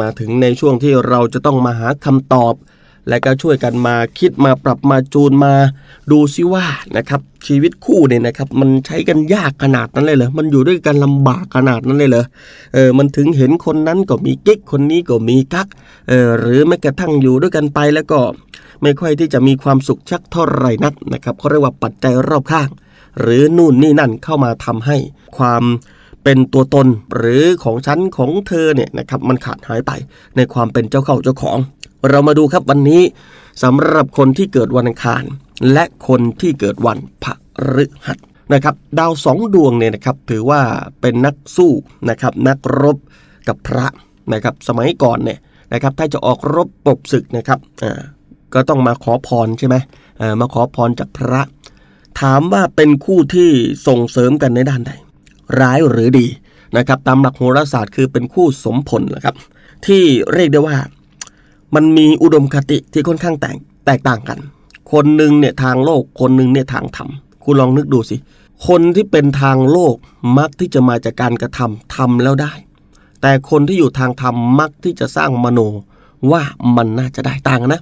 มาถึงในช่วงที่เราจะต้องมาหาคำตอบ และก็ช่วยกันมาคิดมาปรับมาจูนมาดูซิว่านะครับชีวิตคู่เนี่ยนะครับมันใช้กันยากขนาดนั้นเลยเหรอมันอยู่ด้วยกันลำบากขนาดนั้นเลยเหรอเออมันถึงเห็นคนนั้นก็มีกิ๊กคนนี้ก็มีกักเออหรือแม้กระทั่งอยู่ด้วยกันไปแล้วก็ ไม่ค่อยที่จะมีความสุขชักเท่าไหร่นักนะครับเขาเรียกว่าปัจจัยรอบข้าง หรือนู่นนี่นั่นเข้ามาทำให้ความ เป็นตัวตนหรือของฉันของเธอเนี่ยนะครับมันขาดหายไปในความเป็นเจ้าเข้าเจ้าของ เรามาดูครับวันนี้สำหรับคนที่เกิดวันอังคาร และคนที่เกิดวันพฤหัสนะครับดาวสองดวงเนี่ยนะครับถือว่าเป็นนักสู้นะครับนักรบกับพระนะครับสมัยก่อนเนี่ยนะครับถ้าจะออกรบปรบศึกนะครับอ่าก็ต้องมาขอพรใช่ไหมอ่ามาขอพรจากพระ ถามว่าเป็นคู่ที่ส่งเสริมกันในด้านใด ร้ายหรือดีนะครับตามหลักโหราศาสตร์คือเป็นคู่สมผลนะครับ ที่เรียกได้ว่ามันมีอุดมคติที่ค่อนข้างแตกแตกต่างกัน คนหนึ่งเนี่ยทางโลก คนหนึ่งเนี่ยทางธรรมคุณลองนึกดูสิ คนที่เป็นทางโลกมักที่จะมาจากการกระทำทำแล้วได้ แต่คนที่อยู่ทางธรรมมักที่จะสร้างมโนว่ามันน่าจะได้ต่างนะ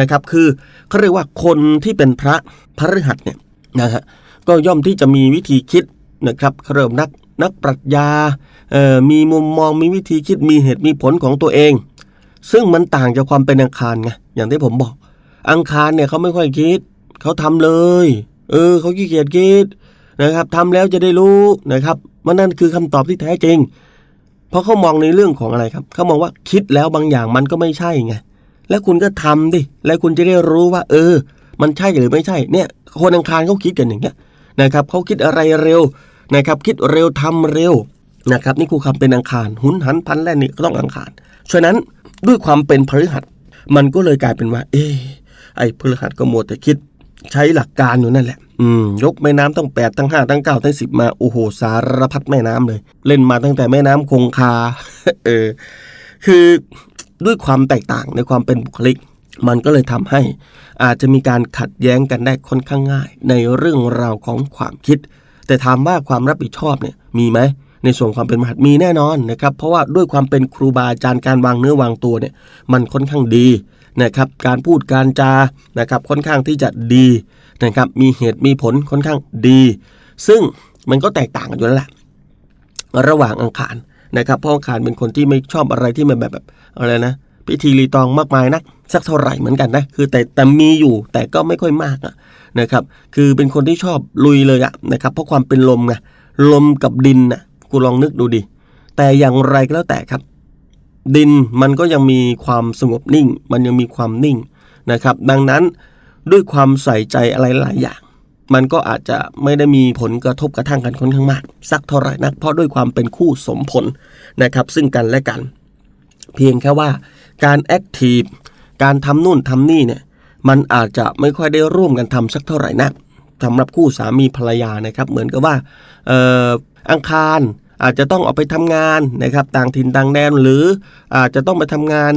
นะครับคือเขาเรียกว่าคนที่เป็นพระพระฤหัสเนี่ยนะฮะก็ย่อมที่จะมีวิธีคิด นะครับเริ่มนักนักปรัชญาเอ่อมีมุมมองมีวิธีคิดมีเหตุมีผลของตัวเอง ซึ่งมันต่างจากความเป็นอังคารไงอย่างที่ผมบอก อังคารเนี่ยเขาไม่ค่อยคิดเขาทำเลย เออเขาขี้เกียจคิดนะครับทำแล้วจะได้รู้นะครับมันนั่นคือคำตอบที่แท้จริง เพราะเขามองในเรื่องของอะไรครับเขามองว่าคิดแล้วบางอย่างมันก็ไม่ใช่ไงแล้วคุณก็ทำดิแล้วคุณจะได้รู้ว่า เออ มันใช่หรือไม่ใช่เนี่ยคนอังคารเขาคิดกันอย่างเงี้ยนะครับเขาคิดอะไรเร็ว นะครับคิดเร็วทำเร็วนะครับนี่คือคำเป็นอังคาร หุนหันพันแล่นนี่ก็ต้องอังคารฉะนั้นด้วยความเป็นพฤหัสมันก็เลยกลายเป็นว่า เออไอ้พฤหัสก็มัวแต่คิด ใช้หลักการอยู่นั่นแหละ อืม ยกแม่น้ำตั้งแปดตั้งห้าตั้งเก้าตั้งสิบมา โอ้โห สารพัดแม่น้ำเลย เล่นมาตั้งแต่แม่น้ำคงคา เออ คือด้วยความแตกต่างในความเป็นบุคลิก มันก็เลยทำให้ อาจจะมีการขัดแย้งกันได้ค่อนข้างง่าย ในเรื่องราวของความคิด แต่ถามว่าความรับผิดชอบเนี่ยมีไหมในส่วนความเป็นมหัดมีแน่นอนนะครับ เพราะว่าด้วยความเป็นครูบาอาจารย์การวางเนื้อวางตัวเนี่ยมันค่อนข้างดีนะครับ การพูดการจานะครับค่อนข้างที่จะดีนะครับ มีเหตุมีผลค่อนข้างดี ซึ่งมันก็แตกต่างกันอยู่แล้วแหละระหว่างอังคารนะครับเพราะอังคารเป็นคนที่ไม่ชอบอะไรที่มันแบบแบบอะไรนะ พิธีรีตองมากมายนักสักเท่าไหร่เหมือนกันนะคือแต่แต่มีอยู่แต่ก็ไม่ค่อยมากอะนะครับคือเป็นคนที่ชอบลุยเลยอะนะครับเพราะความเป็นลมไงลมกับดินนะกูลองนึกดูดิแต่อย่างไรก็แล้วแต่ครับ ดินมันก็ยังมีความสงบนิ่ง มันยังมีความนิ่งนะครับ ดังนั้นด้วยความใส่ใจอะไรหลายอย่าง มันก็อาจจะไม่ได้มีผลกระทบกระทั่งกันค่อนข้างมาก สักเท่าไหร่นักเพราะด้วยความเป็นคู่สมผลนะครับ ซึ่งกันและกัน เพียงแค่ว่า การแอคทีฟการทำนู่นทำนี่เนี่ยมันอาจจะไม่ค่อยได้ร่วมกันทำสักเท่าไหร่นักสำหรับคู่สามีภรรยานะครับ เหมือนกับว่าอออังคารอาจจะต้องออกไปทำงานนะครับ ต่างถิ่นต่างแดนหรืออาจจะต้องไปทำงาน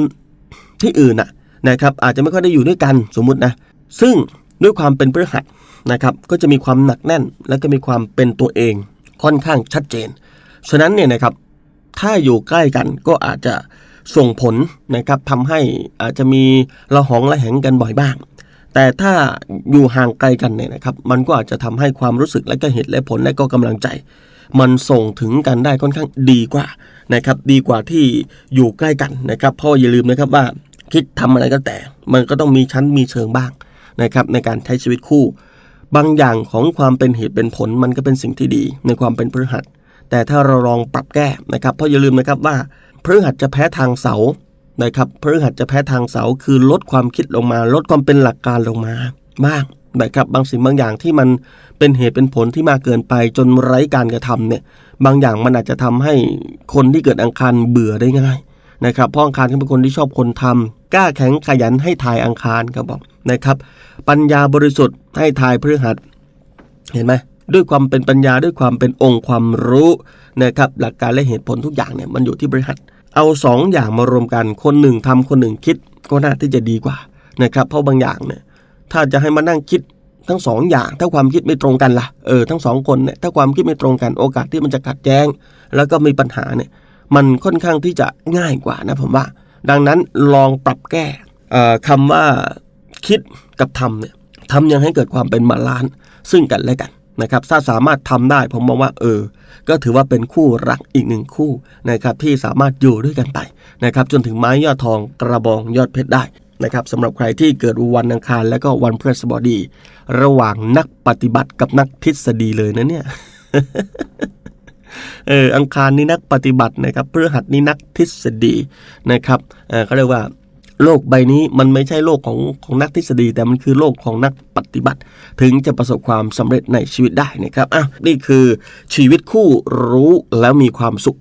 ที่อื่นนะนะครับอาจจะไม่ค่อยได้อยู่ด้วยกันสมมุตินะซึ่งด้วยความเป็นพฤหัสนะครับก็จะมีความหนักแน่น และก็มีความเป็นตัวเองค่อนข้างชัดเจน ฉะนั้นเนี่ยนะครับถ้าอยู่ใกล้กันก็อาจจะ ส่งผลนะครับทำให้อาจจะมีระหองระแหงกันบ่อยบ้าง แต่ถ้าอยู่ห่างไกลกันเนี่ยนะครับมันก็อาจจะทำให้ความรู้สึกและก็เหตุและผลและก็กำลังใจ มันส่งถึงกันได้ค่อนข้างดีกว่านะครับดีกว่าที่อยู่ใกล้กันนะครับเพราะอย่าลืมนะครับว่าคิดทำอะไรก็แต่ มันก็ต้องมีชั้นมีเชิงบ้างนะครับในการใช้ชีวิตคู่ บางอย่างของความเป็นเหตุเป็นผลมันก็เป็นสิ่งที่ดีในความเป็นพฤหัสแต่ถ้าเราลองปรับแก้นะครับ เพราะอย่าลืมนะครับว่า พฤหัสจะแพ้ทางเสานะครับพฤหัสจะแพ้ทางเสาคือลดความคิดลงมา ลดความเป็นหลักการลงมาบ้างนะครับบางสิ่งบางอย่างที่มันเป็นเหตุเป็นผลที่มากเกินไปจนไร้การกระทำเนี่ยบางอย่างมันอาจจะทำให้คนที่เกิดอังคารเบื่อได้ง่ายนะครับพราะอังคารเขาเป็นคนที่ชอบคนทำกล้าแข็งขยันให้ทายอังคารครับบอกนะครับ ปัญญาบริสุทธิ์ให้ทายพฤหัส เห็นไหม ด้วยความเป็นปัญญาด้วยความเป็นองค์ความรู้นะครับหลักการและเหตุผลทุกอย่างเนี่ยมันอยู่ที่บริหัสเอาสองอย่างมารวมกันคนหนึ่งทำคนหนึ่งคิดก็น่าที่จะดีกว่านะครับเพราะบางอย่างเนี่ยถ้าจะให้มานั่งคิดทั้งสองอย่าง ถ้าความคิดไม่ตรงกันล่ะเออทั้งสองคนเนี่ยถ้าความคิดไม่ตรงกันโอกาสที่มันจะขัดแย้ง แล้วก็มีปัญหาเนี่ยมันค่อนข้างที่จะง่ายกว่านะผมว่า ดังนั้นลองปรับแก้เอ่อคำว่าคิดกับทำเนี่ยทำยังให้เกิดความเป็นบาลานซึ่งกันและกัน นะครับถ้าสามารถทำได้ผมมองว่าเออ ก็ถือว่าเป็นคู่รักอีกหนึ่งคู่นะครับที่สามารถอยู่ด้วยกันไปนะครับจนถึงไม้ยอดทองกระบองยอดเพชรได้นะครับสำหรับใครที่เกิดวันอังคารและก็วันพฤหัสบดี ระหว่างนักปฏิบัติกับนักทฤษฎีเลยนะเนี่ยเอออังคารนี่นักปฏิบัตินะครับพฤหัสนี่นักทฤษฎีนะครับเออเขาเรียกว่า โลกใบนี้มันไม่ใช่โลกของของนักทฤษฎี แต่มันคือโลกของนักปฏิบัติ ถึงจะประสบความสำเร็จในชีวิตได้นะครับอะนี่คือชีวิตคู่รู้แล้วมีความสุข